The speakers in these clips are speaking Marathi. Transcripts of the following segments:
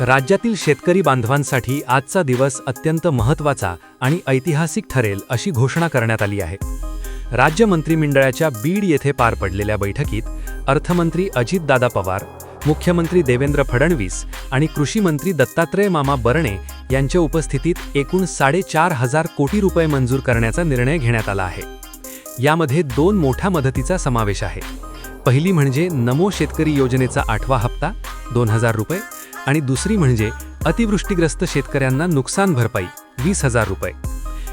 राज्यातील शेतकरी बांधवांसाठी आजचा दिवस अत्यंत महत्त्वाचा आणि ऐतिहासिक ठरेल अशी घोषणा करण्यात आली आहे. राज्य मंत्रिमंडळाच्या बीड येथे पार पडलेल्या बैठकीत अर्थमंत्री अजितदादा पवार मुख्यमंत्री देवेंद्र फडणवीस आणि कृषीमंत्री दत्तात्रय मामा बरणे यांच्या उपस्थितीत एकूण साडेचार हजार कोटी रुपये मंजूर करण्याचा निर्णय घेण्यात आला आहे. यामध्ये दोन मोठ्या मदतीचा समावेश आहे. पहिली म्हणजे नमो शेतकरी योजनेचा आठवा हप्ता दोन हजार रुपये आणि दुसरी म्हणजे अतिवृष्टीग्रस्त शेतकऱ्यांना नुकसान भरपाई वीस हजार रुपये.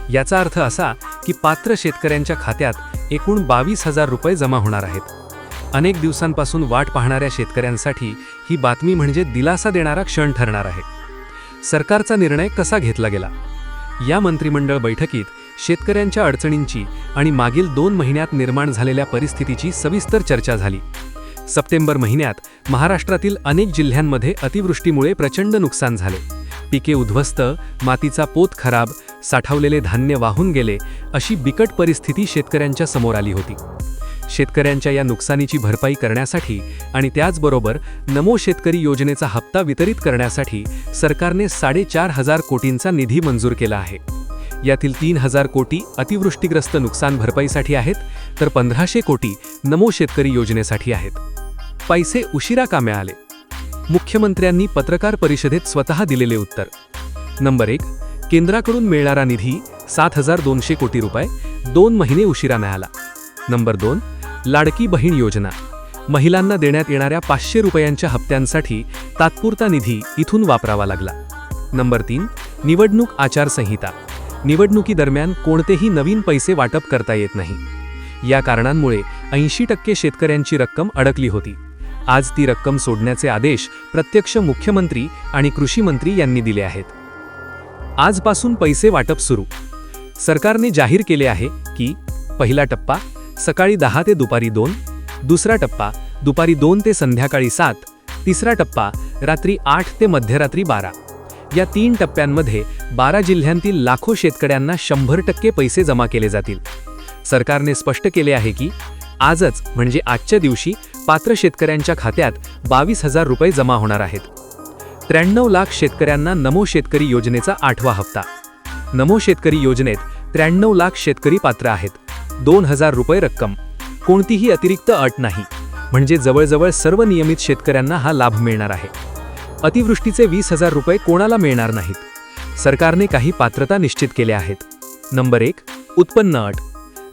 याचा अर्थ असा की पात्र शेतकऱ्यांच्या खात्यात एकूण बावीस हजार रुपये जमा होणार आहेत. अनेक दिवसांपासून वाट पाहणाऱ्या शेतकऱ्यांसाठी ही बातमी म्हणजे दिलासा देणारा क्षण ठरणार आहे. सरकारचा निर्णय कसा घेतला गेला? या मंत्रिमंडळ बैठकीत शेतकऱ्यांच्या अडचणींची आणि मागील दोन महिन्यात निर्माण झालेल्या परिस्थितीची सविस्तर चर्चा झाली. सप्टेंबर महिन्यात महाराष्ट्रातील अनेक जिल्ह्यांमध्ये अतिवृष्टीमुळे प्रचंड नुकसान झाले. पिके उद्ध्वस्त मातीचा पोत खराब साठवलेले धान्य वाहून गेले अशी बिकट परिस्थिती शेतकऱ्यांच्या समोर आली होती. शेतकऱ्यांच्या या नुकसानीची भरपाई करण्यासाठी आणि त्याचबरोबर नमो शेतकरी योजनेचा हप्ता वितरित करण्यासाठी सरकारने साडेचार हजार कोटींचा निधी मंजूर केला आहे. यातील तीन हजार कोटी अतिवृष्टीग्रस्त नुकसान भरपाईसाठी आहेत तर पंधराशे कोटी नमो शेतकरी योजनेसाठी आहेत. पैसे उशिरा का मिळाले? मुख्यमंत्र्यांनी पत्रकार परिषदेत स्वतः दिलेले उत्तर. नंबर एक केंद्राकडून मिळणारा निधी सात हजार दोनशे कोटी रुपये दोन महिने उशिरा मिळाला. नंबर दोन लाडकी बहीण योजना. महिलांना देण्यात येणाऱ्या पाचशे रुपयांच्या हप्त्यांसाठी तात्पुरता निधी इथून वापरावा लागला. नंबर तीन निवडणूक आचारसंहिता. निवडणुकीदरम्यान कोणतेही नवीन पैसे वाटप करता येत नाही. या कारणांमुळे ऐंशी टक्के शेतकऱ्यांची रक्कम अडकली होती. आज ती रक्कम सोडण्याचे आदेश प्रत्यक्ष मुख्यमंत्री आणि कृषी मंत्री यांनी दिले आहेत. आजपासून पैसे वाटप सुरू. सरकारने जाहीर केले आहे की पहिला टप्पा सकाळी दहा ते दुपारी दोन दुसरा टप्पा दुपारी दोन ते संध्याकाळी सात तिसरा टप्पा रात्री आठ ते मध्यरात्री बारा. या तीन टप्प्यांमध्ये बारा जिल्ह्यांतील लाखो शेतकऱ्यांना शंभर टक्के पैसे जमा केले जातील. सरकारने स्पष्ट केले आहे की आजच म्हणजे आजच्या दिवशी पात्र शेतकऱ्यांच्या खात्यात बावीस हजार रुपये जमा होणार आहेत. त्र्याण्णव लाख शेतकऱ्यांना नमो शेतकरी योजनेचा आठवा हप्ता. नमो शेतकरी योजनेत त्र्याण्णव लाख शेतकरी पात्र आहेत. दोन हजार रुपये रक्कम. कोणतीही अतिरिक्त अट नाही. म्हणजे जवळजवळ सर्व नियमित शेतकऱ्यांना हा लाभ मिळणार आहे. अतिवृष्टीचे वीस हजार रुपये कोणाला मिळणार नाहीत. सरकारने काही पात्रता निश्चित केल्या आहेत. नंबर एक उत्पन्न अट.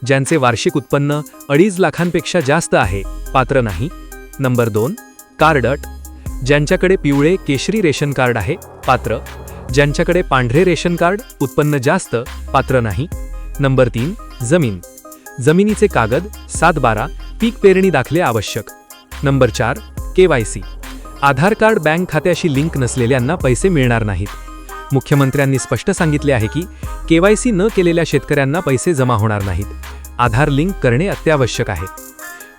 ज्यांचे वार्षिक उत्पन्न अडीच लाखांपेक्षा जास्त आहे पात्र नाही. नंबर दोन कार्ड अट. ज्यांच्याकडे पिवळे केशरी रेशन कार्ड आहे पात्र. ज्यांच्याकडे पांढरे रेशन कार्ड उत्पन्न जास्त पात्र नाही. नंबर तीन जमीन. जमिनीचे कागद सात बारा पीक पेरणी दाखले आवश्यक. नंबर चार K Y C. Aadhaar card bank खात्याशी लिंक नसलेल्यांना पैसे मिळणार नाहीत. मुख्यमंत्र्यांनी स्पष्ट सांगितले आहे की केवायसी न केलेल्या शेतकऱ्यांना पैसे जमा होणार नाहीत. आधार लिंक करणे अत्यावश्यक आहे.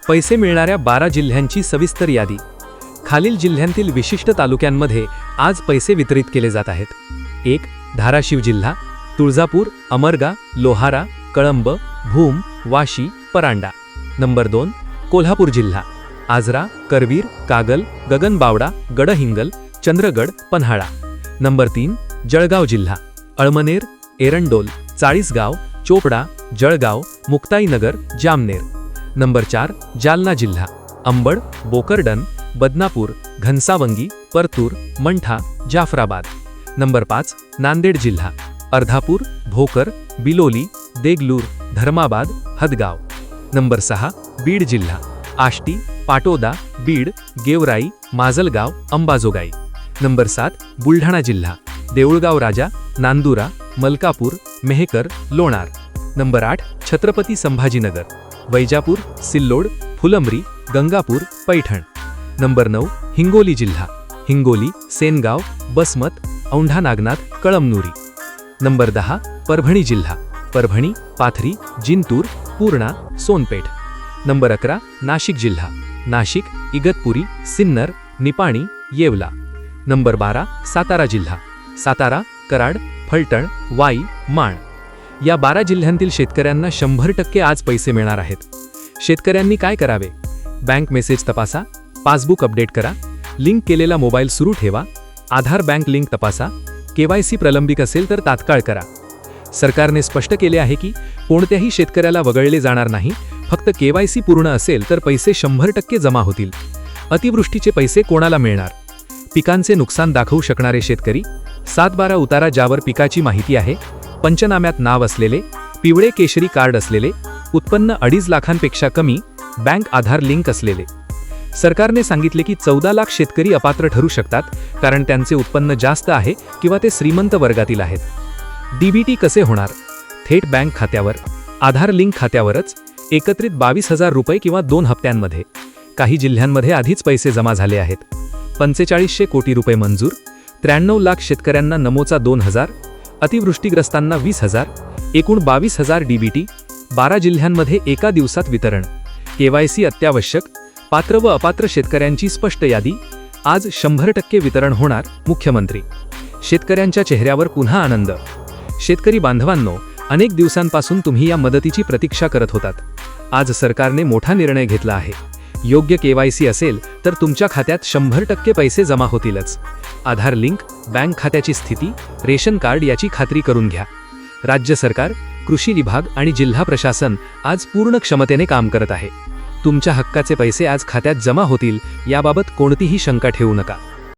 पैसे मिळणाऱ्या बारा जिल्ह्यांची सविस्तर यादी. खालील जिल्ह्यांतील विशिष्ट तालुक्यांमध्ये आज पैसे वितरित केले जात आहेत. एक धाराशिव जिल्हा तुळजापूर अमरगा लोहारा कळंब भूम वाशी परांडा. नंबर दोन कोल्हापूर जिल्हा आजरा करवीर कागल गगनबावडा गडहिंगल चंद्रगड पन्हाळा. नंबर तीन जळगाव जिल्हा अळमनेर एरंडोल चाळीसगाव चोपडा जळगाव मुक्ताईनगर जामनेर. नंबर चार जालना जिल्हा अंबड बोकरडन बदनापूर घनसावंगी परतूर मंठा जाफराबाद. नंबर पाच नांदेड जिल्हा अर्धापूर भोकर बिलोली देगलूर धर्माबाद हदगाव. नंबर सहा बीड जिल्हा आष्टी पाटोदा बीड गेवराई माजलगाव अंबाजोगाई. नंबर सात बुलढाणा जिल्हा देऊळगाव राजा, नांदुरा, मलकापूर, मेहकर, लोणार. नंबर आठ, छत्रपती संभाजीनगर. वैजापूर, सिल्लोड, फुलंब्री, गंगापूर, पैठण. नंबर नऊ, हिंगोली जिल्हा. हिंगोली, सेनगाव, बसमत, औंढा नागनाथ, कळमनुरी. नंबर दहा, परभणी जिल्हा. परभणी, पाथरी, जिंतूर, पूर्णा, सोनपेठ. नंबर अकरा, नाशिक जिल्हा. नाशिक, इगतपुरी, सिन्नर, निपाणी, येवला. नंबर बारा, सातारा जिल्हा. सातारा कराड फलटण वाई माण या बारा जिल्ह्यांतील शेतकऱ्यांना शंभर टक्के आज पैसे मिळणार आहेत. शेतकऱ्यांनी काय करावे? बँक मेसेज तपासा पासबुक अपडेट करा लिंक केलेला मोबाईल सुरू ठेवा आधार बँक लिंक तपासा केवायसी प्रलंबित असेल तर तात्काळ करा. सरकारने स्पष्ट केले आहे की कोणत्याही शेतकऱ्याला वगळले जाणार नाही फक्त केवायसी पूर्ण असेल तर पैसे शंभर टक्के जमा होतील. अतिवृष्टीचे पैसे कोणाला मिळणार? पिकांचे नुकसान दाखवू शकणारे शेतकरी सातबारा उतारा ज्यावर पिकाची माहिती आहे पंचनाम्यात नाव असलेले पिवळे केशरी कार्ड असलेले उत्पन्न अडीच लाखांपेक्षा कमी बँक आधार लिंक असलेले. सरकारने सांगितले की चौदा लाख शेतकरी अपात्र ठरू शकतात कारण त्यांचे उत्पन्न जास्त आहे किंवा ते श्रीमंत वर्गातील आहेत. डीबीटी कसे होणार? थेट बँक खात्यावर. आधार लिंक खात्यावरच एकत्रित बावीस हजार रुपये किंवा दोन हप्त्यांमध्ये. काही जिल्ह्यांमध्ये आधीच पैसे जमा झाले आहेत. पंचेचाळीसशे कोटी रुपये मंजूर त्र्याण्णव लाख शेतकऱ्यांना नमोचा दोन हजार अतिवृष्टीग्रस्तांना वीस हजार एकूण बावीस हजार डीबीटी बारा जिल्ह्यांमध्ये एका दिवसात वितरण. केवायसी अत्यावश्यक पात्र व अपात्र शेतकऱ्यांची स्पष्ट यादी. आज शंभर टक्के वितरण होणार मुख्यमंत्री. शेतकऱ्यांच्या चेहऱ्यावर पुन्हा आनंद. शेतकरी बांधवांनो अनेक दिवसांपासून तुम्ही या मदतीची प्रतीक्षा करत होतात. आज सरकारने मोठा निर्णय घेतला आहे. योग्य केवायसी असेल तर तुमच्या खात्यात शंभर टक्के पैसे जमा होतीलच. आधार लिंक बँक खात्याची स्थिती रेशन कार्ड याची खात्री करून घ्या. राज्य सरकार कृषी विभाग आणि जिल्हा प्रशासन आज पूर्ण क्षमतेने काम करत आहे. तुमच्या हक्काचे पैसे आज खात्यात जमा होतील याबाबत कोणतीही शंका ठेवू नका.